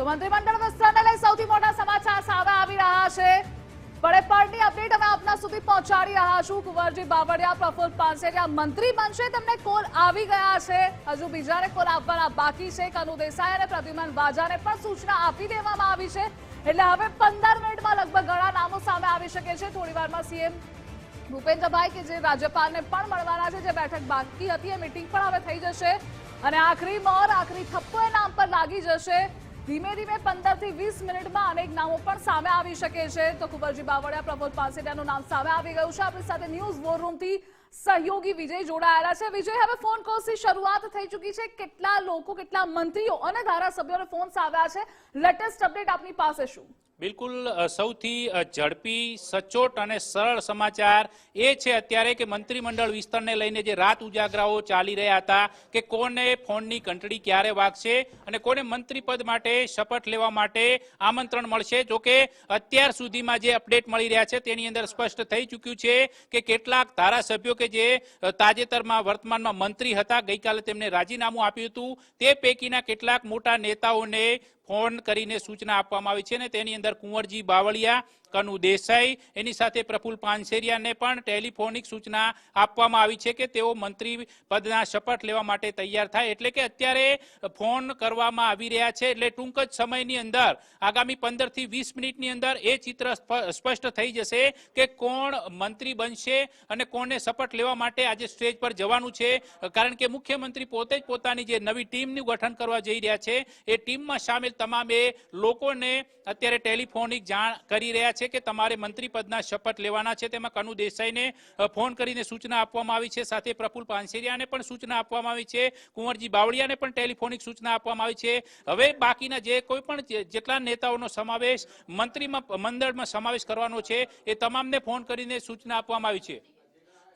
તો મંત્રીમંડળ વિસ્તરણને લઈ સૌથી મોટા સમાચાર સામે આવી રહ્યા છે. પડેપડની અપડેટ અમે આપના સુધી પહોંચાડી રહ્યા છું. કુંવરજી બાવળિયા, પ્રફુલ્લ પાનસેરિયા મંત્રી બનશે, તમને કોલ આવી ગયા છે. હજુ બીજાને કોલ આપવાના બાકી છે. કનુ દેસાઈ અને પ્રદ્યુમન વાજાને પણ સૂચના આપી દેવામાં આવી છે. એટલે હવે પંદર મિનિટમાં લગભગ ઘણા નામો સામે આવી શકે છે. થોડી વારમાં સીએમ ભૂપેન્દ્રભાઈ કે જે રાજ્યપાલને પણ મળવાના છે. જે બેઠક બાકી હતી, એ મિટિંગ પણ હવે થઈ જશે. અને આખરી મોર, આખરી થપ્પો એ નામ પર લાગી જશે. ધીમે ધીમે પંદરથી વીસ મિનિટમાં અનેક નામો પણ સામે આવી શકે છે. તો કુંવરજી બાવળિયા, પ્રમોદ પાસેટાનું નામ સામે આવી ગયું છે. આપણી સાથે ન્યૂઝ વોર રૂમથી સહયોગી વિજય જોડાયેલા છે. વિજય, હવે ફોન કોલથી શરૂઆત થઈ ચૂકી છે. કેટલા લોકો, કેટલા મંત્રીઓ અને ધારાસભ્યોને ફોન આવ્યા છે? લેટેસ્ટ અપડેટ આપની પાસે શું? બિલકુલ સૌથી ઝડપી, સચોટ અને સરળ સમાચાર એ છે અત્યારે કે મંત્રીમંડળ વિસ્તરણને લઈને જે રાત ઉજાગરાઓ ચાલી રહ્યા હતા કે કોને ફોનની ઘંટડી ક્યારે વાગશે અને કોને મંત્રી પદ માટે શપથ લેવા માટે આમંત્રણ મળશે. જોકે અત્યાર સુધીમાં જે અપડેટ મળી રહ્યા છે તેની અંદર સ્પષ્ટ થઈ ચૂક્યું છે કે કેટલાક ધારાસભ્યો કે જે તાજેતરમાં વર્તમાનમાં મંત્રી હતા, ગઈકાલે તેમને રાજીનામું આપ્યું હતું, તે પૈકીના કેટલાક મોટા નેતાઓને ફોન કરીને સૂચના આપવામાં આવી છે અને તેની અંદર કુંવરજી બાવળિયા, કનુ દેસાઈ, એની સાથે પ્રફુલ પાનસેરિયાને પણ ટેલિફોનિક સૂચના આપવામાં આવી છે કે તેઓ મંત્રી પદના શપથ લેવા માટે તૈયાર થાય એટલે કે અત્યારે ફોન કરવામાં આવી રહ્યા છે એટલે ટૂંક જ સમયની અંદર, આગામી પંદરથી વીસ મિનિટની અંદર એ ચિત્ર સ્પષ્ટ થઈ જશે કે કોણ મંત્રી બનશે અને કોને શપથ લેવા માટે આજે સ્ટેજ પર જવાનું છે. કારણ કે મુખ્યમંત્રી પોતે જ પોતાની જે નવી ટીમનું ગઠન કરવા જઈ રહ્યા છે, એ ટીમમાં સામેલ તમામે લોકોને અત્યારે ટેલિફોનિક જાણ કરી રહ્યા છે કે તમારે મંત્રી પદના શપથ લેવાના છે. તેમાં કનુ દેસાઈને ફોન કરીને સૂચના આપવામાં આવી છે. સાથે પ્રફુલ પાનસેરિયાને પણ સૂચના આપવામાં આવી છે. કુંવરજી બાવળિયાને પણ ટેલિફોનિક સૂચના આપવામાં આવી છે. હવે બાકીના જે કોઈ પણ જેટલા નેતાઓનો સમાવેશ મંત્રીમાં, મંડળમાં સમાવેશ કરવાનો છે, એ તમામને ફોન કરીને સૂચના આપવામાં આવી છે.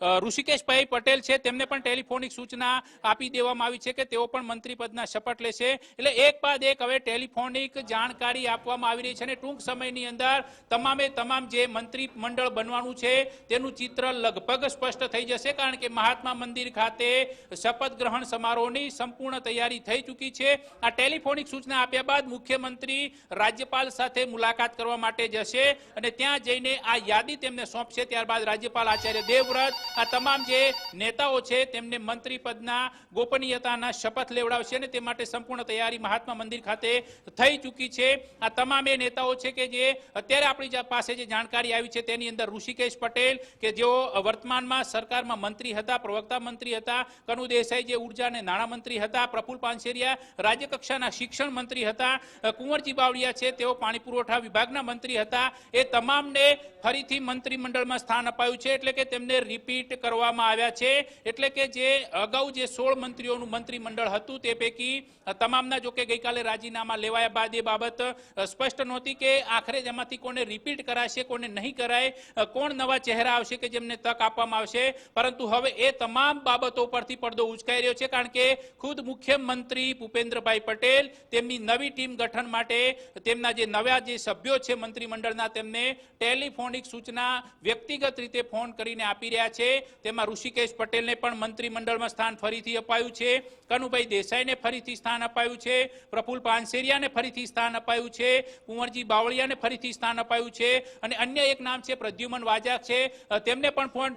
ઋષિકેશભાઈ પટેલ છે. તેમને પણ ટેલિફોનિક સૂચના આપી દેવામાં આવી છે કે તેઓ પણ મંત્રી પદના શપથ લેશે. એટલે એક બાદ એક હવે ટેલિફોનિક જાણકારી આપવામાં આવી રહી છે અને ટૂંક સમયની અંદર તમામે તમામ જે મંત્રી મંડળ બનવાનું છે તેનું ચિત્ર લગભગ સ્પષ્ટ થઈ જશે કારણ કે મહાત્મા મંદિર ખાતે શપથ ગ્રહણ સમારોહની સંપૂર્ણ તૈયારી થઈ ચૂકી છે. આ ટેલિફોનિક સૂચના આપ્યા બાદ મુખ્યમંત્રી રાજ્યપાલ સાથે મુલાકાત કરવા માટે જશે અને ત્યાં જઈને આ યાદી તેમને સોંપશે. ત્યારબાદ રાજ્યપાલ આચાર્ય દેવવ્રત આ તમામ જે નેતાઓ છે, તેમને મંત્રી પદના ગોપનીયતાના શપથ લેવડાવશે અને તે માટે સંપૂર્ણ તૈયારી મહાત્મા મંદિર ખાતે થઈ ચૂકી છે. આ તમામ એ નેતાઓ છે કે જે અત્યારે આપણી પાસે જે જાણકારી આવી છે, તેની અંદર ઋષિકેશ પટેલ કે જેઓ વર્તમાનમાં સરકારમાં મંત્રી હતા, પ્રવક્તા મંત્રી હતા કનુ દેસાઈ જે ઊર્જા અને નાણાં મંત્રી હતા, પ્રફુલ પાનસેરિયા રાજ્ય કક્ષાના શિક્ષણ મંત્રી હતા કુંવરજી બાવળિયા છે, તેઓ પાણી પુરવઠા વિભાગના મંત્રી હતા. એ તમામને ફરીથી મંત્રીમંડળમાં સ્થાન અપાયું છે, એટલે કે તેમને રિપીટ કરવામાં આવ્યા છે. એટલે કે જે અગાઉ જે સોળ મંત્રીઓનું મંત્રીમંડળ હતું તે પૈકી તમામના જોકે ગઈકાલે રાજીનામા લેવાયા બાદ એ બાબત સ્પષ્ટ નહોતી કે આખરે જેમાંથી કોને રિપીટ કરાશે, કોને નહીં કરાય કોણ નવા ચહેરા આવશે કે જેમને તક આપવામાં આવશે. પરંતુ હવે એ તમામ બાબતો પરથી પડદો ઉચકાઈ રહ્યો છે કારણ કે ખુદ મુખ્યમંત્રી ભૂપેન્દ્રભાઈ પટેલ, તેમની નવી ટીમ ગઠન માટે, તેમના જે નવા જે સભ્યો છે મંત્રીમંડળના તેમને ટેલિફોનિક સૂચના વ્યક્તિગત રીતે ફોન કરીને આપી રહ્યા છે. તેમાં ઋષિકેશ પટેલને પણ મંત્રીમંડળમાં સ્થાન ફરીથી અપાયું છે. કનુભાઈ દેસાઈને ફરીથી સ્થાન અપાયું છે. પ્રફુલ પાનસેરિયાને ફરીથી સ્થાન અપાયું છે. કુંવરજી બાવળિયાને ફરીથી સ્થાન અપાયું છે. અને અન્ય એક નામ છે, પ્રદ્યુમન વાજા છે. તેમને પણ ફોન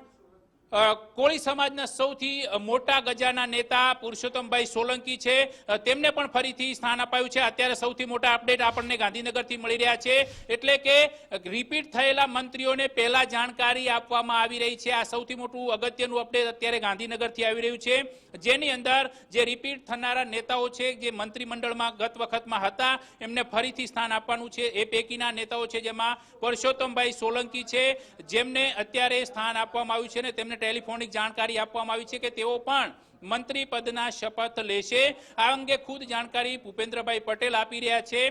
કોળી સમાજના સૌથી મોટા ગજાના નેતા પુરુષોત્તમભાઈ સોલંકી છે. તેમને પણ ફરીથી સ્થાન અપાયું છે. અત્યારે સૌથી મોટા અપડેટ આપણને ગાંધીનગરથી મળી રહ્યા છે. એટલે કે રિપીટ થયેલા મંત્રીઓને પહેલા જાણકારી આપવામાં આવી રહી છે. આ સૌથી મોટું અગત્યનું અપડેટ અત્યારે ગાંધીનગરથી આવી રહ્યું છે. જેની અંદર જે રિપીટ થનારા નેતાઓ છે, જે મંત્રીમંડળમાં ગત વખતમાં હતા, એમને ફરીથી સ્થાન આપવાનું છે. એ પૈકીના નેતાઓ છે જેમાં પુરુષોત્તમભાઈ સોલંકી છે. જેમને અત્યારે સ્થાન આપવામાં આવ્યું છે અને તેમને ટેલિફોનિક જાણકારી આપવામાં આવી છે કે તેઓ પણ મંત્રી પદના શપથ લેશે. આ અંગે ખુદ જાણકારી ભૂપેન્દ્રભાઈ પટેલ આપી રહ્યા છે.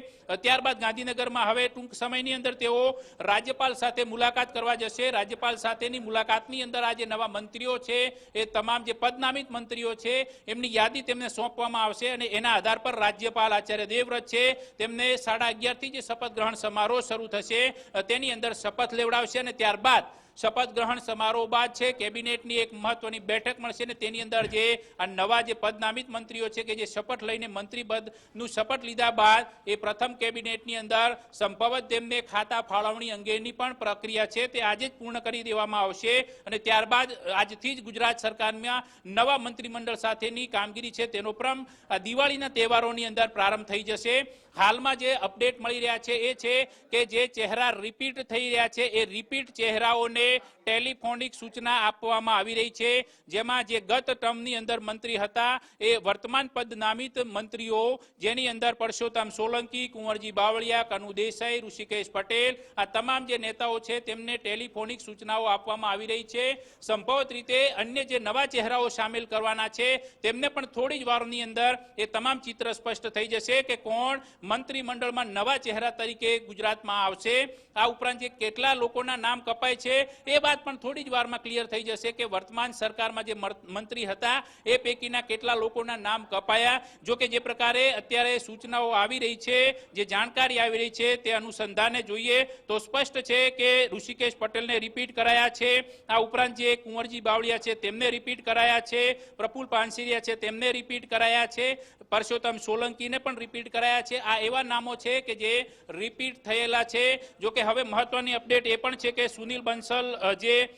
ત્યારબાદ ગાંધીનગરમાં હવે ટૂંક સમયની અંદર તેઓ રાજ્યપાલ સાથે મુલાકાત કરવા જશે. રાજ્યપાલ સાથેની મુલાકાતની અંદર આ જે નવા મંત્રીઓ છે. એ તમામ જે પદનામિત મંત્રીઓ છે, એમની યાદી તેમને સોંપવામાં આવશે અને એના આધાર પર રાજ્યપાલ આચાર્ય દેવવ્રત છે. તેમને સાડા અગિયારથી જે શપથ ગ્રહણ સમારોહ શરૂ થશે, તેની અંદર શપથ લેવડાવશે અને ત્યારબાદ શપથ ગ્રહણ સમારોહ બાદ છે, કેબિનેટની એક મહત્વની બેઠક મળશે ને તેની અંદર જે આ નવા જે પદનામિત મંત્રીઓ છે કે જે શપથ લઈને મંત્રી પદનું શપથ લીધા બાદ એ પ્રથમ કેબિનેટની અંદર સંભવત તેમને ખાતા ફાળવણી અંગેની પણ પ્રક્રિયા છે તે આજે જ પૂર્ણ કરી દેવામાં આવશે અને ત્યારબાદ આજથી જ ગુજરાત સરકારમાં નવા મંત્રીમંડળ સાથેની કામગીરી છે તેનો ક્રમ દિવાળીના તહેવારોની અંદર પ્રારંભ થઈ જશે. હાલમાં જે અપડેટ મળી રહ્યા છે એ છે કે જે ચહેરા રિપીટ થઈ રહ્યા છે એ રિપીટ ચહેરાઓને ટેલિફોનિક સૂચના આપવામાં આવી રહી છે. જેમાં જે ગત ટર્મની અંદર મંત્રી હતા, એ વર્તમાન પદ નામિત મંત્રીઓ, જેની અંદર પરસોત્તમ સોલંકી, કુંવરજી બાવળિયા, કનુ દેસાઈ, ઋષિકેશ પટેલ, આ તમામ જે નેતાઓ છે, તેમને ટેલિફોનિક સૂચનાઓ આપવામાં આવી રહી છે. સંભવત રીતે અન્ય જે નવા ચહેરાઓ સામેલ કરવાના છે, તેમને પણ થોડી જ વારની અંદર એ તમામ ચિત્ર સ્પષ્ટ થઈ જશે કે કોણ મંત્રીમંડળમાં નવા ચહેરા તરીકે ગુજરાતમાં આવશે. આ ઉપરાંત જે કેટલા લોકોના નામ કપાય છે એ વાત પણ થોડી જ વારમાં ક્લિયર થઈ જશે કે વર્તમાન સરકારમાં જે મંત્રી હતા, એ પૈકીના કેટલા લોકોના નામ કપાયા? જો કે જે પ્રકારે અત્યારે સૂચનાઓ આવી રહી છે, જે જાણકારી આવી રહી છે તે અનુસંધાને જોઈએ, તો સ્પષ્ટ છે કે ઋષિકેશ પટેલને રિપીટ કરાયા છે. આ ઉપરાંત જે કુંવરજી બાવળિયા છે તેમને રિપીટ કરાયા છે, પ્રફુલ પાનસિરિયા છે તેમને રિપીટ કરાયા છે, પરસોત્તમ સોલંકીને પણ રિપીટ કરાયા છે. આ એવા નામો છે કે જે રિપીટ થયેલા છે. જો કે હવે મહત્વની અપડેટ એ પણ છે કે સુનિલ બંસલ અ, જે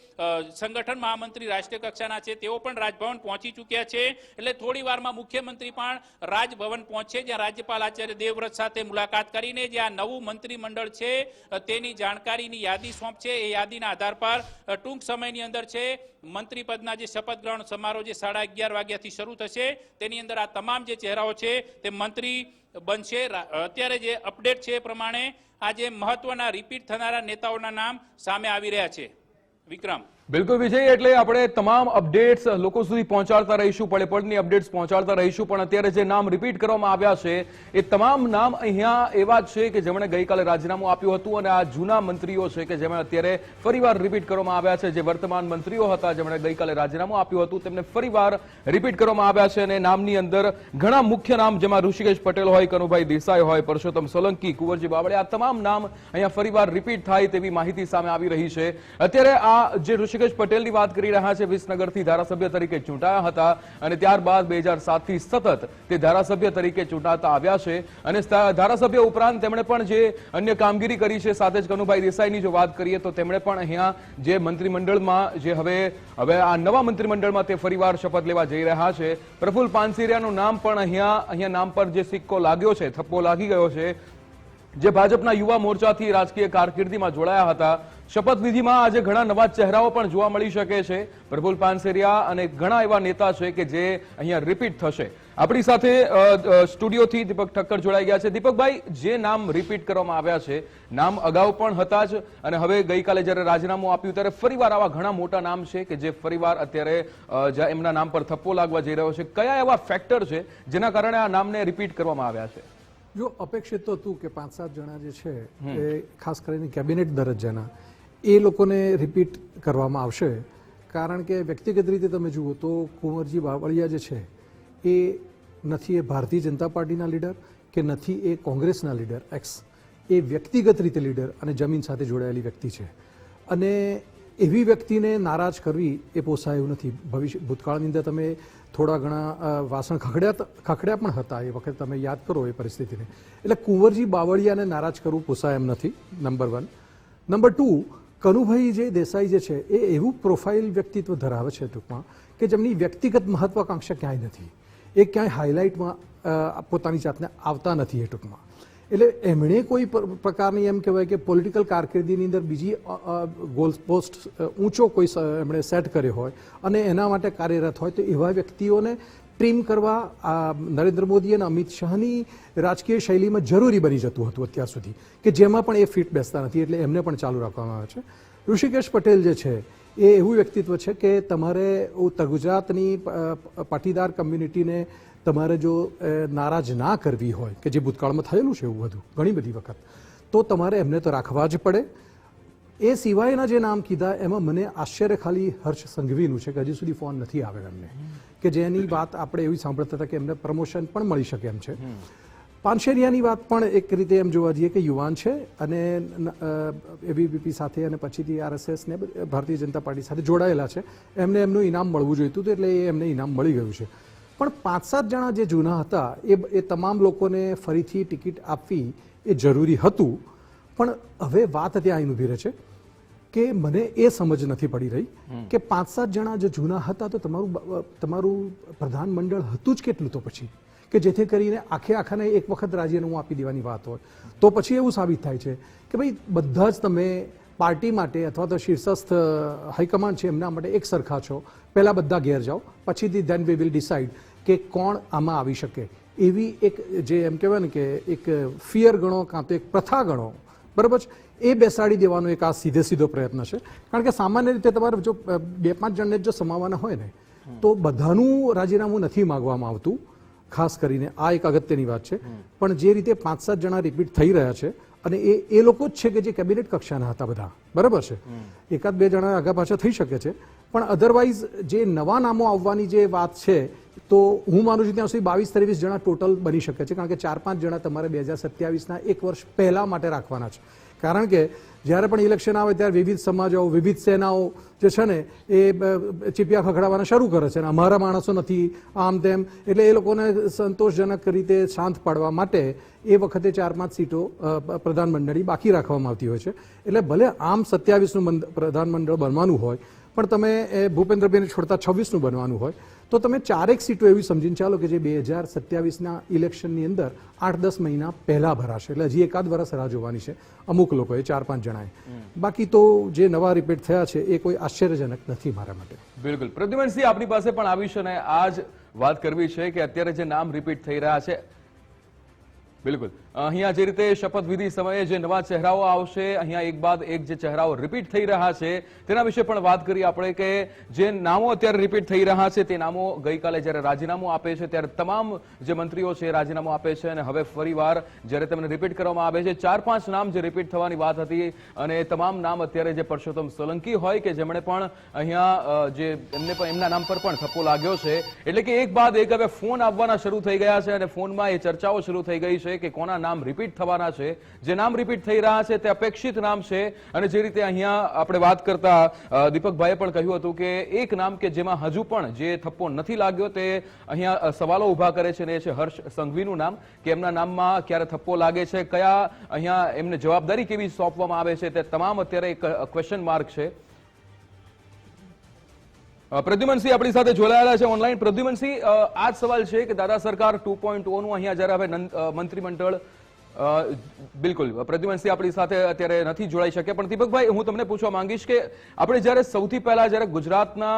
સંગઠન મહામંત્રી રાષ્ટ્રીય કક્ષાના છે તેઓ પણ રાજભવન પહોંચી ચૂક્યા છે. એટલે થોડી વારમાં મુખ્યમંત્રી પણ રાજભવન પહોંચશે જ્યાં રાજ્યપાલ આચાર્ય દેવવ્રત સાથે મુલાકાત કરીને જે આ નવું મંત્રીમંડળ છે તેની જાણકારીની યાદી સોંપશે. એ યાદીના આધાર પર ટૂંક સમયની અંદર છે મંત્રી પદના જે શપથ ગ્રહણ સમારોહ જે સાડા અગિયાર વાગ્યાથી શરૂ થશે તેની અંદર આ તમામ જે ચહેરાઓ છે તે મંત્રી બનશે. અત્યારે જે અપડેટ છે એ પ્રમાણે આજે મહત્વના રિપીટ થનારા નેતાઓના નામ સામે આવી રહ્યા છે. વિક્રમ બિલકુલ વિજય, એટલે આપણે તમામ અપડેટ્સ લોકો સુધી પહોંચાડતા રહીશું પડે પડની અપડેટ્સ પહોંચાડતા રહીશું, પણ અત્યારે જે નામ રિપીટ કરવામાં આવ્યા છે, એ તમામ નામ અહીંયા એવા છે કે જેમણે ગઈકાલે રાજીનામું આપ્યું હતું અને આ જૂના મંત્રીઓ છે કે જેમણે અત્યારે ફરીવાર રિપીટ કરવામાં આવ્યા છે, જે વર્તમાન મંત્રીઓ હતા, જેમણે ગઈકાલે રાજીનામું આપ્યું હતું, તેમને ફરીવાર રિપીટ કરવામાં આવ્યા છે અને નામની અંદર ઘણા મુખ્ય નામ, જેમાં ઋષિકેશ પટેલ હોય, કનુભાઈ દેસાઈ હોય, પરસોત્તમ સોલંકી, કુંવરજી બાવળે આ તમામ નામ અહીંયા ફરીવાર રિપીટ થાય તેવી માહિતી સામે આવી રહી છે. અત્યારે આ જે ઋષિકેશ પટેલની વાત કરી રહ્યા છે. વિસનગરથી ધારાસભ્ય તરીકે ચૂંટાયા હતા અને ત્યારબાદ બે હજાર સાતથી સતત તે ધારાસભ્ય તરીકે ચૂંટાતા આવ્યા છે. અને ધારાસભ્ય ઉપરાંત તેમણે પણ જે અન્ય કામગીરી કરી છે, સાથે જ કનુભાઈ દેસાઈની જો વાત કરીએ તો તેમણે પણ અહીંયા જે મંત્રીમંડળમાં જે હવે હવે આ નવા મંત્રીમંડળમાં તે ફરીવાર શપથ લેવા જઈ રહ્યા છે. પ્રફુલ પાનસેરિયાનું નામ પણ અહીંયા અહીંયા નામ પર જે સિક્કો લાગ્યો છે, થપ્પો લાગી ગયો છે. જે ભાજપના યુવા મોરચાથી રાજકીય કારકિર્દીમાં જોડાયા હતા. શપથવિધિમાં આજે ઘણા નવા ચહેરાઓ પણ જોવા મળી શકે છે. પ્રફુલ પાનસેરિયા અને ઘણા એવા નેતા છે કે જે અહીંયા રિપીટ થશે. આપણી સાથે સ્ટુડિયોથી દીપક ઠક્કર જોડાઈ ગયા છે. દીપકભાઈ, જે નામ રિપીટ કરવામાં આવ્યા છે, નામ અગાઉ પણ હતા જ અને હવે ગઈકાલે જ્યારે રાજીનામું આપ્યું ત્યારે ફરીવાર આવા ઘણા મોટા નામ છે કે જે ફરીવાર અત્યારે એમના નામ પર થપ્પો લાગવા જઈ રહ્યો છે. કયા એવા ફેક્ટર છે જેના કારણે આ નામને રિપીટ કરવામાં આવ્યા છે? જો અપેક્ષિત તો હતું કે પાંચ સાત જણા જે છે એ ખાસ કરીને કેબિનેટ દરજ્જાના એ લોકોને રિપીટ કરવામાં આવશે. કારણ કે વ્યક્તિગત રીતે તમે જુઓ તો કુંવરજી બાવળિયા જે છે એ નથી એ ભારતીય જનતા પાર્ટીના લીડર કે નથી એ કોંગ્રેસના લીડર એક્સ એ વ્યક્તિગત રીતે લીડર અને જમીન સાથે જોડાયેલી વ્યક્તિ છે. અને એવી વ્યક્તિને નારાજ કરવી એ પોસાય એવું નથી. ભવિષ્ય, ભૂતકાળની અંદર તમે થોડા ઘણા વાસણ ખખડ્યા ખખડ્યા પણ હતા એ વખતે તમે યાદ કરો એ પરિસ્થિતિને. એટલે કુંવરજી બાવળિયાને નારાજ કરવું પોસાય એમ નથી number one number two Kanubhai જે દેસાઈ જે છે, એ એવું પ્રોફાઇલ વ્યક્તિત્વ ધરાવે છે ટૂંકમાં કે જેમની વ્યક્તિગત મહત્વાકાંક્ષા ક્યાંય નથી. એ ક્યાંય હાઇલાઇટમાં પોતાની જાતને આવતા નથી એ ટૂંકમાં. એટલે એમણે કોઈ પ્રકારની એમ કહેવાય કે પોલિટિકલ કારકિર્દીની અંદર બીજી ગોલ પોસ્ટ ઊંચો કોઈ એમણે સેટ કર્યો હોય અને એના માટે કાર્યરત હોય, તો એવા વ્યક્તિઓને ટ્રીમ કરવા આ નરેન્દ્ર મોદી અને અમિત શાહની રાજકીય શૈલીમાં જરૂરી બની જતું હતું અત્યાર સુધી, કે જેમાં પણ એ ફિટ બેસતા નથી, એટલે એમને પણ ચાલુ રાખવામાં આવે છે. ઋષિકેશ પટેલ જે છે, એ એવું વ્યક્તિત્વ છે કે તમારે ગુજરાતની પાટીદાર કમ્યુનિટીને તમારે જો નારાજ ના કરવી હોય કે જે ભૂતકાળમાં થયેલું છે એવું બધું ઘણી બધી વખત તો તમારે એમને તો રાખવા જ પડે. એ સિવાયના જે નામ કીધા એમાં મને આશ્ચર્ય ખાલી હર્ષ સંઘવીનું છે કે હજી સુધી ફોન નથી આવ્યો એમને. કે જેની વાત આપણે એવી સાંભળતા હતા કે એમને પ્રમોશન પણ મળી શકે એમ છે. પાનશેરિયાની વાત પણ એક રીતે એમ જોવા જઈએ કે યુવાન છે અને એબીવીપી સાથે અને પછીથી આરએસએસ ને ભારતીય જનતા પાર્ટી સાથે જોડાયેલા છે. એમને એમનું ઇનામ મળવું જોઈતું હતું એટલે એ એમને ઇનામ મળી ગયું છે. પણ પાંચ સાત જણા જે જૂના હતા એ એ તમામ લોકોને ફરીથી ટિકિટ આપવી એ જરૂરી હતું. પણ હવે વાત ત્યાં આવીને ઊભી રહે છે કે મને એ સમજ નથી પડી રહી કે પાંચ સાત જણા જે જૂના હતા તો તમારું તમારું પ્રધાનમંડળ હતું જ કેટલું તો પછી? કે જેથી કરીને આખે આખાને એક વખત રાજીનામું આપી દેવાની વાત હોય. તો પછી એવું સાબિત થાય છે કે ભાઈ બધા જ તમે પાર્ટી માટે અથવા તો શીર્ષસ્થ હાઈકમાન્ડ છે એમના માટે એક સરખા છો. પહેલા બધા ઘેર જાઓ પછીથી ધેન વી વિલ ડિસાઇડ કે કોણ આમાં આવી શકે? એવી એક જે એમ કહેવાય ને કે એક ફિયર ગણો કાં તો એક પ્રથા ગણો બરાબર છે? એ બેસાડી દેવાનો એક આ સીધે સીધો પ્રયત્ન છે. કારણ કે સામાન્ય રીતે તમારે જો બે પાંચ જણને જો સમાવવાના હોય ને તો બધાનું રાજીનામું નથી માગવામાં આવતું ખાસ કરીને આ એક અગત્યની વાત છે. પણ જે રીતે પાંચ સાત જણા રિપીટ થઈ રહ્યા છે અને એ એ લોકો જ છે કે જે કેબિનેટ કક્ષાના હતા બધા બરાબર છે? એકાદ બે જણા આગા પાછા થઈ શકે છે. પણ અધરવાઇઝ જે નવા નામો આવવાની જે વાત છે તો હું માનું છું ત્યાં સુધી બાવીસ ત્રેવીસ જણા ટોટલ બની શકે છે કારણ કે ચાર પાંચ જણા તમારે બે હજાર સત્યાવીસના એક વર્ષ પહેલાં માટે રાખવાના છે. કારણ કે જ્યારે પણ ઇલેક્શન આવે ત્યારે વિવિધ સમાજો વિવિધ સેનાઓ જે છે ને એ ચીપિયા ખખડાવવાના શરૂ કરે છે અને અમારા માણસો નથી આમ તેમ. એટલે એ લોકોને સંતોષજનક રીતે શાંત પાડવા માટે એ વખતે ચાર પાંચ સીટો અ, પ- પ્રધાનમંડળી બાકી રાખવામાં આવતી હોય છે. એટલે ભલે આમ સત્યાવીસનું પ્રધાનમંડળ બનવાનું હોય પણ તમે ભૂપેન્દ્રભાઈને છોડતા છવ્વીસનું બનવાનું હોય તો તમે ચારેક સીટો એવી સમજીને ચાલો કે જે બે હજાર સત્યાવીસના ઇલેક્શનની અંદર આઠ દસ મહિના પહેલાં ભરાશે. એટલે હજી એકાદ વર્ષ રાહ જોવાની છે. અમુક લોકોએ ચાર પાંચ જણાએ. બાકી તો જે નવા રિપીટ થયા છે એ કોઈ આશ્ચર્યજનક નથી મારા માટે. બિલકુલ. પ્રદ્યુમનસિંહ આપણી પાસે પણ આવ્યું છે અને આ જ વાત કરવી છે કે અત્યારે જે નામ રિપીટ થઈ રહ્યા છે. બિલકુલ. અહીંયા જે રીતે શપથવિધિ સમયે જે નવા ચહેરાઓ આવશે, અહીંયા એક બાદ એક જે ચહેરાઓ રિપીટ થઈ રહ્યા છે, તેના વિશે પણ વાત કરી આપણે કે જે નામો અત્યારે રિપીટ થઈ રહ્યા છે, તે નામો ગઈકાલે જ્યારે રાજીનામું આપે છે, ત્યારે તમામ જે મંત્રીઓ છે રાજીનામું આપે છે અને હવે ફરીવાર જ્યારે તેમને રિપીટ કરવામાં આવે છે, ચાર પાંચ નામ જે રિપીટ થવાની વાત હતી અને તમામ નામ અત્યારે જે પરસોત્તમ સોલંકી હોય કે જેમણે પણ અહીંયા જે એમને પણ એમના નામ પર પણ થપ્પો લાગ્યો છે, એટલે કે એક બાદ એક હવે ફોન આવવાના શરૂ થઈ ગયા છે અને ફોનમાં એ ચર્ચાઓ શરૂ થઈ ગઈ છે કે કોના નામ રિપીટ થવાના છે. જે નામ રિપીટ થઈ રહ્યા છે, તે અપેક્ષિત નામ છે. અને જે રીતે અહીંયા આપણે વાત કરતા દીપકભાઈએ પણ કહ્યું હતું કે એક નામ કે જેમાં હજુ પણ જે થપ્પો નથી લાગ્યો તે અહીંયા સવાલો ઊભા કરે છે ને એ છે હર્ષ સંઘવીનું નામ. કે એમના નામમાં ક્યારે થપ્પો લાગે છે, કયા અહીંયા એમને જવાબદારી કેવી સોંપવામાં આવે છે, તે તમામ અત્યારે એક ક્વેશ્ચન માર્ક છે. પ્રદ્યુમનસિંહ આપણી સાથે જોડાયેલા છે ઓનલાઈન. પ્રદ્યુમનસિંહ આ સવાલ છે કે દાદા સરકાર ટુ પોઈન્ટ ઓનું અહીંયા જ્યારે હવે મંત્રીમંડળ બિલકુલ, પ્રદ્યુમનસિંહ આપણી સાથે અત્યારે નથી જોડાઈ શકે. પણ દીપકભાઈ, હું તમને પૂછવા માંગીશ કે આપણે જ્યારે સૌથી પહેલા જ્યારે ગુજરાતના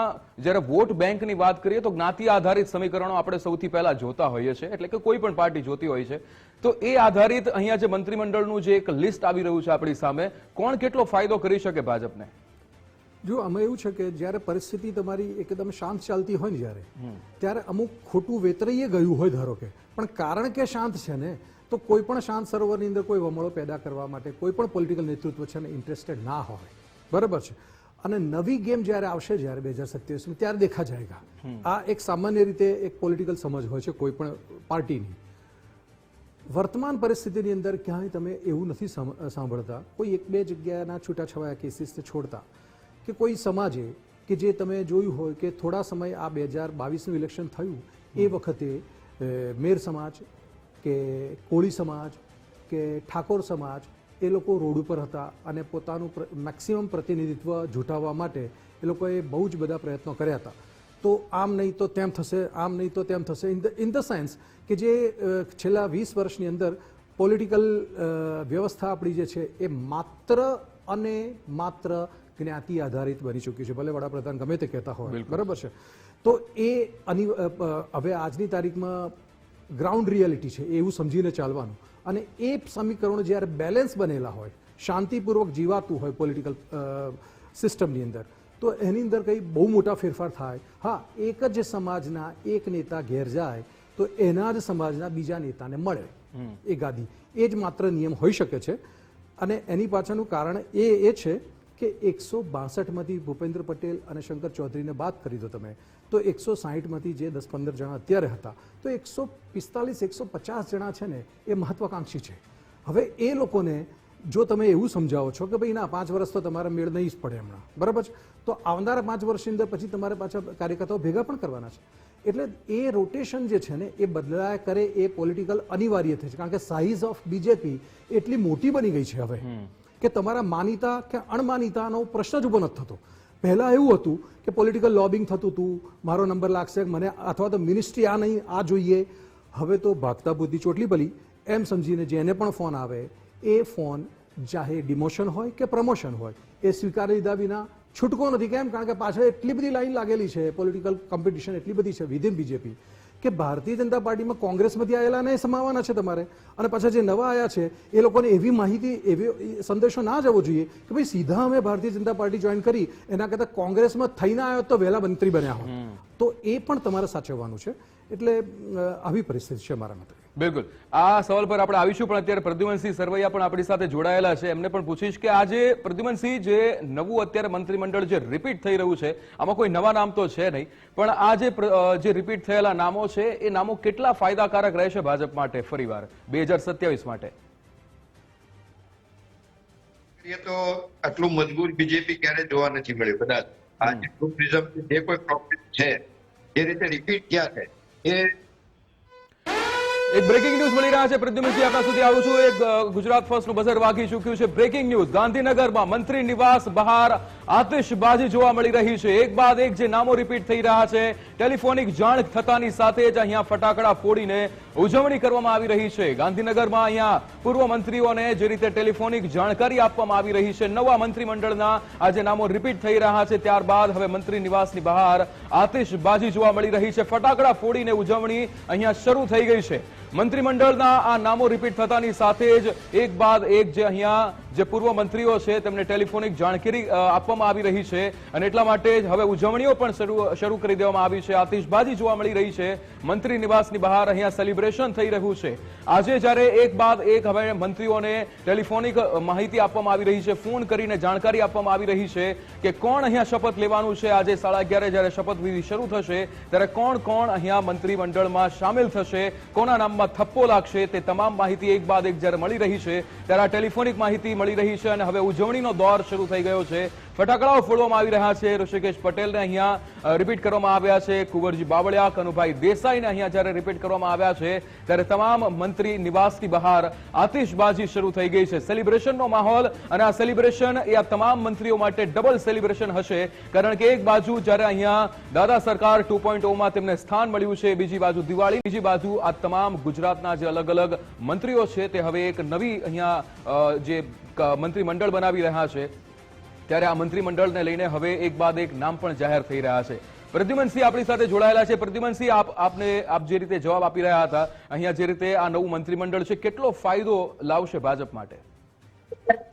જ્યારે વોટ બેંકની વાત કરીએ તો જ્ઞાતિ આધારિત સમીકરણો આપણે સૌથી પહેલા જોતા હોઈએ છીએ. એટલે કે કોઈ પણ પાર્ટી જોતી હોય છે. તો એ આધારિત અહીંયા જે મંત્રીમંડળનું જે એક લિસ્ટ આવી રહ્યું છે આપણી સામે, કોણ કેટલો ફાયદો કરી શકે ભાજપને? જો આમાં એવું છે કે જ્યારે પરિસ્થિતિ તમારી એકદમ શાંત ચાલતી હોય ને જ્યારે ત્યારે અમુક ખોટું વેતરાઈએ ગયું હોય ધારો કે. પણ કારણ કે શાંત છે ને તો કોઈ પણ શાંત સરોવરની અંદર કોઈ વમળો પેદા કરવા માટે કોઈ પણ પોલિટિકલ નેતૃત્વ છે ને ઇન્ટરેસ્ટેડ ના હોય. બરાબર છે? અને નવી ગેમ જ્યારે આવશે જ્યારે બે હજાર સત્યાવીસમાં ત્યારે દેખા જાયગા. આ એક સામાન્ય રીતે એક પોલિટિકલ સમજ હોય છે કોઈ પણ પાર્ટીની. વર્તમાન પરિસ્થિતિની અંદર ક્યાંય તમે એવું નથી સાંભળતા. કોઈ એક બે જગ્યાના છૂટાછવાયા કેસીસને છોડતા. કે કોઈ સમાજે કે જે તમે જોયું હોય કે થોડા સમય આ બે હજાર બાવીસનું ઇલેક્શન થયું એ વખતે મેર સમાજ કે કોળી સમાજ કે ઠાકોર સમાજ એ લોકો રોડ ઉપર હતા અને પોતાનું મેક્સિમમ પ્રતિનિધિત્વ જૂટાવવા માટે એ લોકોએ બહુ જ બધા પ્રયત્નો કર્યા હતા. તો આમ નહીં તો તેમ થશે આમ નહીં તો તેમ થશે. In the in the sense કે જે છેલ્લા વીસ વર્ષની અંદર પોલિટિકલ વ્યવસ્થા આપણી જે છે એ માત્ર અને માત્ર જ્ઞાતિ આધારિત બની ચૂક્યું છે. ભલે વડાપ્રધાન ગમે તે કહેતા હોય બરાબર છે. તો એ અનિ હવે આજની તારીખમાં ગ્રાઉન્ડ રિયાલિટી છે એવું સમજીને ચાલવાનું. અને એ સમીકરણો જ્યારે બેલેન્સ બનેલા હોય શાંતિપૂર્વક જીવાતું હોય પોલિટિકલ સિસ્ટમની અંદર તો એની અંદર કંઈ બહુ મોટા ફેરફાર થાય. હા એક જ સમાજના એક નેતા ઘેર જાય તો એના જ સમાજના બીજા નેતાને મળે. એ ગાદી. એ જ માત્ર નિયમ હોઈ શકે છે. અને એની પાછળનું કારણ એ એ છે કે એકસો બાસઠમાંથી ભૂપેન્દ્ર પટેલ અને શંકર ચૌધરીને બાદ કરી દો તમે, તો એકસો સાહીઠમાંથી જે દસ પંદર જણા અત્યારે હતા, તો એકસો પિસ્તાલીસ, એકસો પચાસ જણા છે ને, એ મહત્વાકાંક્ષી છે. હવે એ લોકોને જો તમે એવું સમજાવો છો કે ભાઈ ના, પાંચ વર્ષ તો તમારે મેળ નહીં જ પડે હમણાં, બરાબર છે? તો આવનારા પાંચ વર્ષની અંદર પછી તમારે પાછા કાર્યકર્તાઓ ભેગા પણ કરવાના છે. એટલે એ રોટેશન જે છે ને, એ બદલાયા કરે એ પોલિટિકલ અનિવાર્ય થઈ છે, કારણ કે સાઇઝ ઓફ બીજેપી એટલી મોટી બની ગઈ છે હવે. કે તમારા માનીતા કે અણમાનીતાનો પ્રશ્ન જ ઊભો નથી થતો. પહેલાં એવું હતું કે પોલિટિકલ લોબિંગ થતું હતું, મારો નંબર લાગશે, મને અથવા તો મિનિસ્ટ્રી આ નહીં, આ જોઈએ. હવે તો ભાગતા બુદ્ધિ ચોટલી ભલી. એમ સમજીને જેને પણ ફોન આવે, એ ફોન ચાહે ડિમોશન હોય કે પ્રમોશન હોય, એ સ્વીકારી લીધા વિના છૂટકો નથી. કેમ? કારણ કે પાછળ એટલી બધી લાઈન લાગેલી છે પોલિટિકલ કોમ્પિટિશન એટલી બધી છે વિધિન બીજેપી કે ભારતીય જનતા પાર્ટીમાં કોંગ્રેસમાંથી આવેલા ને સમાવવાના છે તમારે. અને પાછા જે નવા આવ્યા છે એ લોકોને એવી માહિતી એવી સંદેશો ના જવો જોઈએ કે ભાઈ સીધા અમે ભારતીય જનતા પાર્ટી જોઈન કરી એના કરતાં કોંગ્રેસમાં થઈને આવ્યો તો વહેલા મંત્રી બન્યા હોય. તો એ પણ તમારે સાચવવાનું છે. એટલે આવી પરિસ્થિતિ છે મારા મતે બિલકુલ. આ સવાલ પર આપણે આવીશું પણ અત્યારે પ્રદ્યુમનસિંહ સરવૈયા પણ આપણી સાથે જોડાયેલા છે. એમને પણ પૂછીશ કે આજે પ્રદ્યુમનસિંહ જે નવું અત્યારે મંત્રીમંડળ જે રિપીટ થઈ રહ્યું છે આમાં કોઈ નવા નામ તો છે નહીં પણ આ જે જે રિપીટ થયેલા નામો છે એ નામો કેટલા ફાયદાકારક રહેશે ભાજપ માટે ફરીવાર બે હજાર સત્યાવીસ માટે? તો આટલું મજબૂત બીજેપી ક્યારે જોવા નથી મળ્યું કદાચ. જે કોઈ છે જે રીતે રિપીટ થયા છે એ એક બ્રેકિંગ ન્યૂઝ મળી રહ્યા છે. પ્રદ્યુમનજી આપણા સુધી આવું છું. એક ગુજરાત ફર્સ્ટનું બઝર વાગી ચૂક્યું છે. બ્રેકિંગ ન્યૂઝ ગાંધીનગરમાં મંત્રી નિવાસ બહાર આતિશબાજી જોવા મળી રહી છે. એક બાદ એક જે નામો રિપીટ થઈ રહ્યા છે ટેલિફોનિક જાણ થતાની સાથે જ અહીંયા ફટાકડા ફોડીને ઉજવણી કરવામાં આવી રહી છે. ગાંધીનગરમાં અહીંયા પૂર્વ મંત્રીઓને જે રીતે ટેલિફોનિક જાણકારી આપવામાં આવી રહી છે, નવા મંત્રીમંડળના આજે નામો રિપીટ થઈ રહ્યા છે. ત્યારબાદ હવે મંત્રી નિવાસની બહાર આતિશબાજી જોવા મળી રહી છે. ફટાકડા ફોડીને ઉજવણી અહીંયા શરૂ થઈ ગઈ છે. મંત્રીમંડળના આ નામો રિપીટ થતાની સાથે જ એક બાદ એક જે અહીંયા જે પૂર્વ મંત્રીઓ છે તેમને ટેલિફોનિક જાણકારી આપવામાં આવી રહી છે અને એટલા માટે જ હવે ઉજવણીઓ પણ શરૂ કરી દેવામાં આવી છે. આતિશબાજી જોવા મળી રહી છે. મંત્રી નિવાસની બહાર અહીંયા સેલિબ્રેશન થઈ રહ્યું છે. આજે જ્યારે એક બાદ એક હવે મંત્રીઓને ટેલિફોનિક માહિતી આપવામાં આવી રહી છે, ફોન કરીને જાણકારી આપવામાં આવી રહી છે કે કોણ અહીંયા શપથ લેવાનું છે. આજે સાડા અગિયારે જ્યારે શપથવિધિ શરૂ થશે, ત્યારે કોણ કોણ અહીંયા મંત્રીમંડળમાં સામેલ થશે, કોના નામમાં થપ્પો લાગશે તે તમામ માહિતી એક બાદ એક જ્યારે મળી રહી છે. ત્યારે આ ટેલિફોનિક માહિતી મળી રહી છે અને હવે ઉજવણીનો દોર શરૂ થઈ ગયો છે. ફટાકડાઓ ફોડવામાં આવી રહ્યા છે. ઋષિકેશ પટેલને અહીંયા રિપીટ કરવામાં આવ્યા છે. કુંવરજી બાવળિયા, કનુભાઈ દેસાઈને અહીંયા જ્યારે રિપીટ કરવામાં આવ્યા છે, ત્યારે તમામ મંત્રી નિવાસની બહાર આતિશબાજી શરૂ થઈ ગઈ છે. સેલિબ્રેશનનો માહોલ અને આ સેલિબ્રેશન એ આ તમામ મંત્રીઓ માટે ડબલ સેલિબ્રેશન હશે. કારણ કે એક બાજુ જ્યારે અહીંયા દાદા સરકાર ટુ માં તેમને સ્થાન મળ્યું છે, બીજી બાજુ દિવાળી, બીજી બાજુ આ તમામ ગુજરાતના જે અલગ અલગ મંત્રીઓ છે તે હવે એક નવી અહીંયા અ, જે મંત્રીમંડળ બનાવી રહ્યા છે ત્યારે આ મંત્રીમંડળને લઈને હવે એક બાદ એક નામ પણ જાહેર થઈ રહ્યા છે. પ્રદ્યુમનસિંહ આપણી સાથે જોડાયેલા છે. પ્રદ્યુમનસિંહ આપ આપને આપ જે રીતે જવાબ આપી રહ્યા હતા અહીંયા જે રીતે આ નવું મંત્રીમંડળ છે કેટલો ફાયદો લાવશે ભાજપ માટે?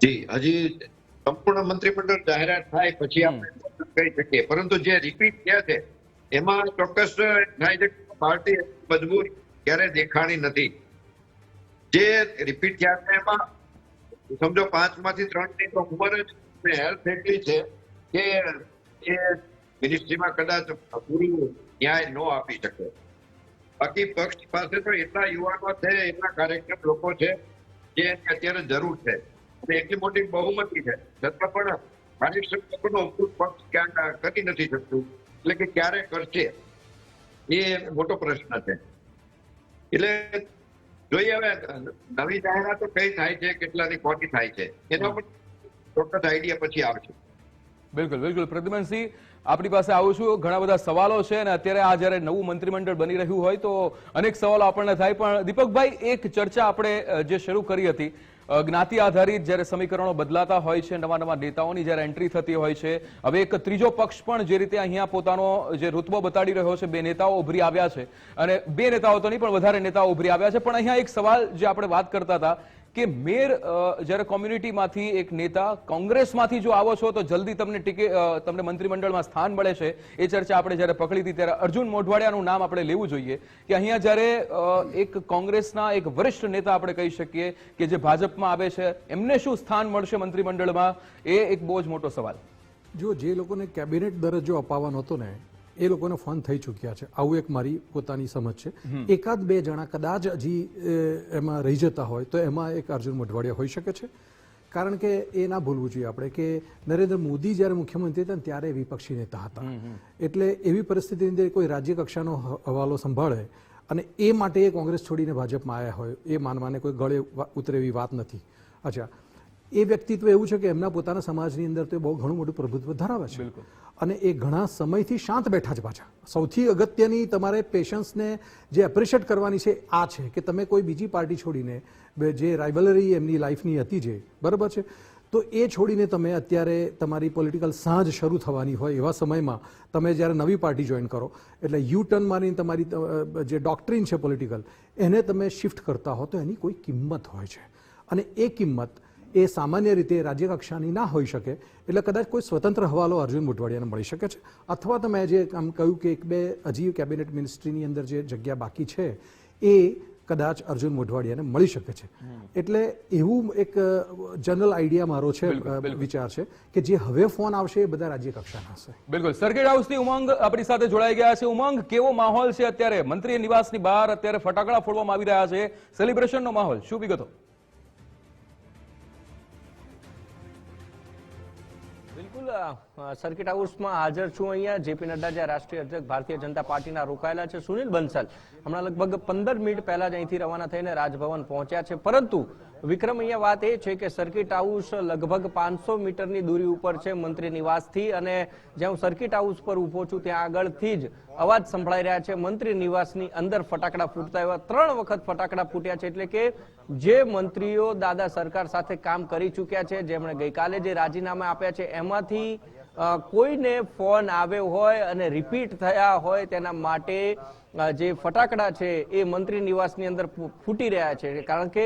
જી હજી સંપૂર્ણ મંત્રીમંડળ જાહેરાત થાય પછી આપણે કહી શકીએ. પરંતુ જે રિપીટ થયા છે એમાં ચોક્કસ પાર્ટી મજબૂત ક્યારે દેખાણી નથી. જે રિપીટ થયા છે એમાં સમજો પાંચમાંથી ત્રણની તો ઉંમર જ હેલ્થ એટલી છે કે એ મિનિસ્ટ્રીમાં કદાચ પૂરું ન્યાય ન આપી શકે. બાકી પક્ષ પાસે તો એટલા યુવાનો છે, એટલા કાર્યક્રમ લોકો છે જે અત્યારે જરૂર છે. અને એટલી મોટી બહુમતી છે. છતાં પણ કાર્યક્ષમ લોકોનો ઉપયોગ પક્ષ ક્યાંક કરી નથી શકતું. એટલે કે ક્યારે કરશે એ મોટો પ્રશ્ન છે. એટલે જોઈએ હવે નવી જાહેરાતો કઈ થાય છે કેટલાની ખોટી થાય છે એનો પણ ચોક્કસ આઈડિયા પછી આવશે. બિલકુલ બિલકુલ. પ્રદ્યુમનસિંહ આપણી પાસે આવું છું. ઘણા બધા સવાલો છે અને અત્યારે આ જ્યારે નવું મંત્રીમંડળ બની રહ્યું હોય તો અનેક સવાલો આપણને થાય. પણ દીપકભાઈ એક ચર્ચા આપણે જે શરૂ કરી હતી જ્ઞાતિ આધારિત જ્યારે સમીકરણો બદલાતા હોય છે, નવા નવા નેતાઓની જ્યારે એન્ટ્રી થતી હોય છે, હવે એક ત્રીજો પક્ષ પણ જે રીતે અહીંયા પોતાનો જે રૂતબો બતાડી રહ્યો છે, બે નેતાઓ ઉભરી આવ્યા છે. અને બે નેતાઓ તો નહીં, પણ વધારે નેતાઓ ઉભરી આવ્યા છે. પણ અહીંયા એક સવાલ જે આપણે વાત કરતા હતા કે મેર જ્યારે કોમ્યુનિટીમાંથી એક નેતા કોંગ્રેસમાંથી જો આવો છો તો જલ્દી તમને ટિકિટ તમને મંત્રીમંડળમાં સ્થાન મળે છે. એ ચર્ચા આપણે જ્યારે પકડી હતી ત્યારે અર્જુન મોઢવાડિયાનું નામ આપણે લેવું જોઈએ કે અહીંયા જ્યારે એક કોંગ્રેસના એક વરિષ્ઠ નેતા આપણે કહી શકીએ કે જે ભાજપમાં આવે છે, એમને શું સ્થાન મળશે મંત્રીમંડળમાં? એ એક બહુ જ મોટો સવાલ. જો જે લોકોને કેબિનેટ દરજ્જો અપાવવાનો હતો ને એ લોકોને ફોન થઈ ચૂક્યા છે. આવું એક મારી પોતાની સમજ છે. એકાદ બે જણા કદાચ હજી એમાં રહી જતા હોય તો એમાં એક અર્જુન મોઢવાડિયા હોઈ શકે છે. કારણ કે એ ના ભૂલવું જોઈએ આપણે કે નરેન્દ્ર મોદી જ્યારે મુખ્યમંત્રી હતા ત્યારે વિપક્ષી નેતા હતા. એટલે એવી પરિસ્થિતિની અંદર કોઈ રાજ્ય કક્ષાનો હવાલો સંભાળે અને એ માટે એ કોંગ્રેસ છોડીને ભાજપમાં આવ્યા હોય એ માનવાને કોઈ ગળે ઉતરે એવી વાત નથી. અચ્છા એ વ્યક્તિત્વ એવું છે કે એમના પોતાના સમાજની અંદર તો બહુ ઘણું મોટું પ્રભુત્વ ધરાવે છે. અને એ ઘણા સમયથી શાંત બેઠા છે પાછા. સૌથી અગત્યની તમારે પેશન્સને જે એપ્રિશિએટ કરવાની છે આ છે કે તમે કોઈ બીજી પાર્ટી છોડીને જે રાઇવલરી એમની લાઈફની હતી જે બરાબર છે? તો એ છોડીને તમે અત્યારે તમારી પોલિટિકલ સાંજ શરૂ થવાની હોય એવા સમયમાં તમે જ્યારે નવી પાર્ટી જોઈન કરો એટલે યુ ટર્ન મારીને તમારી જે ડોક્ટ્રીન છે પોલિટિકલ એને તમે શિફ્ટ કરતા હો તો એની કોઈ કિંમત હોય છે. અને એ કિંમત એ સામાન્ય રીતે રાજ્ય કક્ષાની ના હોઈ શકે એટલે કદાચ કોઈ સ્વતંત્ર હવાલો અર્જુન મોઢવાડિયાને મળી શકે છે. અથવા તો મેં જે આમ કહ્યું કે એક બે હજી કેબિનેટ મિનિસ્ટ્રીની અંદર જે જગ્યા બાકી છે એ કદાચ અર્જુન મોઢવાડિયાને મળી શકે છે. એટલે એવું એક જનરલ આઈડિયા મારો છે વિચાર છે કે જે હવે ફોન આવશે એ બધા રાજ્ય કક્ષાના હશે. બિલકુલ. સર્કિટ હાઉસની ઉમંગ આપણી સાથે જોડાઈ ગયા છે. ઉમંગ કેવો માહોલ છે અત્યારે? મંત્રી નિવાસની બહાર અત્યારે ફટાકડા ફોડવામાં આવી રહ્યા છે. સેલિબ્રેશનનો માહોલ. શું વિગતો? બિલકુલ સર્કિટ હાઉસમાં હાજર છું અહીંયા. જેપી નડ્ડા જે રાષ્ટ્રીય અધ્યક્ષ ભારતીય જનતા પાર્ટીના રોકાયેલા છે, સુનિલ બંસલ. હમણાં લગભગ પંદર મિનિટ પહેલા જ અહીંથી રવાના થઈને રાજભવન પહોંચ્યા છે. પરંતુ વિક્રમ, અહીંયા વાત એ છે કે સર્કિટ હાઉસ લગભગ પાંચસો મીટરની દૂરી ઉપર છે મંત્રી નિવાસથી અને જ્યાં હું સર્કિટ હાઉસ પર ઊભો છું ત્યાં આગળથી જ અવાજ સંભળાઈ રહ્યા છે. મંત્રી નિવાસની અંદર ફટાકડા ફૂટતા એવા ત્રણ વખત ફટાકડા ફૂટ્યા છે એટલે કે જે મંત્રીઓ દાદા સરકાર સાથે કામ કરી ચૂક્યા છે, જેમણે ગઈકાલે જે રાજીનામા આપ્યા છે, એમાંથી કોઈને ફોન આવ્યો હોય અને રિપીટ થયા હોય તેના માટે જે ફટાકડા છે એ મંત્રી નિવાસની અંદર ફૂટી રહ્યા છે. કારણ કે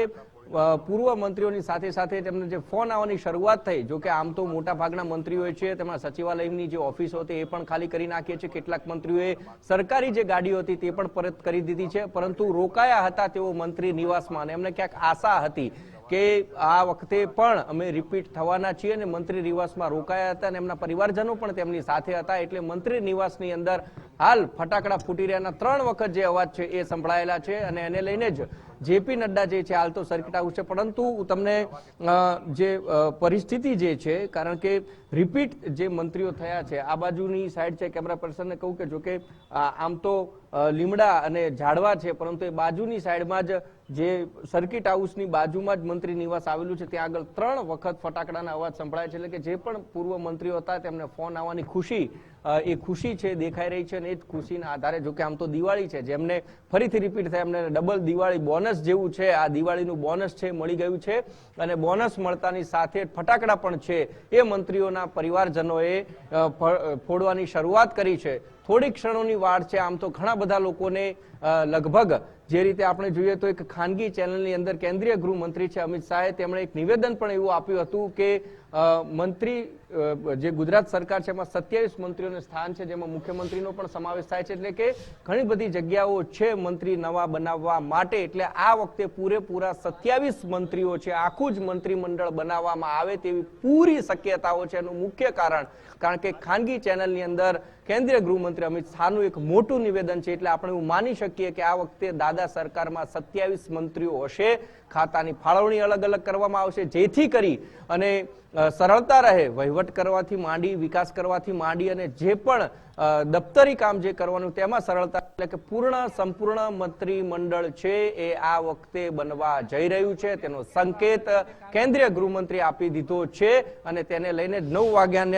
પૂર્વ મંત્રીઓની સાથે સાથે તેમને જે ફોન આવવાની શરૂઆત થઈ જો કે આમ તો મોટા ભાગના મંત્રીઓ છે તેમાં સચિવાલયની જે ઓફિસો હતી એ પણ ખાલી કરી નાખી છે. કેટલાક મંત્રીઓએ સરકારી જે ગાડીઓ હતી તે પણ પરત કરી દીધી છે. પરંતુ રોકાયા હતા તેઓ મંત્રી નિવાસમાં અને એમને ક્યાંક આશા હતી કે આ વખતે પણ અમે રિપીટ થવાના છીએ અને મંત્રી નિવાસમાં રોકાયા હતા અને એમના પરિવારજનો પણ તેમની સાથે હતા. એટલે મંત્રી નિવાસની અંદર હાલ ફટાકડા ફૂટી રહ્યાના ત્રણ વખત જે અવાજ છે એ સંભળાયેલા છે અને એને લઈને જ જેપી નડ્ડા જે છે, હાલ તો સર્કિટ હાઉસ છે. પરંતુ તમને જે પરિસ્થિતિ જે છે, કારણ કે રિપીટ જે મંત્રીઓ થયા છે, આ બાજુની સાઈડ છે કેમેરા પર્સનને કહું કે જો કે આમ તો લીમડા અને ઝાડવા છે, પરંતુ એ બાજુની સાઈડમાં જ જે સર્કિટ હાઉસની બાજુમાં જ મંત્રી નિવાસ આવેલું છે, ત્યાં આગળ ત્રણ વખત ફટાકડાના અવાજ સંભળાય છે, એટલે કે જે પણ પૂર્વ મંત્રીઓ હતા, તેમને ફોન આવવાની ખુશી એ ખુશી છે, દેખાઈ રહી છે, અને એ જ ખુશીના આધારે જો કે આમ તો દિવાળી છે, જેમને ફરીથી રિપીટ થાય, એમને ડબલ દિવાળી બોનસ જેવું છે, આ દિવાળીનું બોનસ છે, મળી ગયું છે, અને બોનસ મળતાની સાથે ફટાકડા પણ છે, એ મંત્રીઓના પરિવારજનોએ ફોડવાની શરૂઆત કરી છે. થોડી ક્ષણોની વાર છે, આમ તો ઘણા બધા લોકોને લગભગ જે રીતે આપણે જોઈએ તો એક ખાનગી ચેનલની અંદર કેન્દ્રીય ગૃહમંત્રી છે અમિત શાહે તેમણે એક નિવેદન પણ એવું આપ્યું હતું કે મંત્રી જે ગુજરાત સરકાર છે એમાં સત્યાવીસ મંત્રીઓને સ્થાન છે, જેમાં મુખ્યમંત્રીનો પણ સમાવેશ થાય છે, એટલે કે ઘણી બધી જગ્યાઓ છે મંત્રી નવા બનાવવા માટે, એટલે આ વખતે પૂરેપૂરા સત્યાવીસ મંત્રીઓ છે, આખું જ મંત્રીમંડળ બનાવવામાં આવે તેવી પૂરી શક્યતાઓ છે એનું મુખ્ય કારણ. કારણ કે ખાનગી ચેનલની અંદર કેન્દ્રીય ગૃહમંત્રી અમિત શાહનું એક મોટું નિવેદન છે, એટલે આપણે એવું માની શકીએ કે આ વખતે દાદા સરકારમાં સત્યાવીસ મંત્રીઓ હશે. ખાતાની ફાળવણી અલગ અલગ કરવામાં આવશે. જેથી કરી અને સરળતા રહે વહીવટ કરવાથી માંડી, વિકાસ કરવાથી માંડી અને જે પણ દફતરી કામ જે કરવાનું તેમાં સરળતા, એટલે કે પૂર્ણ સંપૂર્ણ મંત્રીમંડળ છે એ આ વખતે બનવા જઈ રહ્યું છે. તેનો સંકેત કેન્દ્રીય ગૃહમંત્રી આપી દીધો છે અને તેને લઈને નવ વાગ્યાના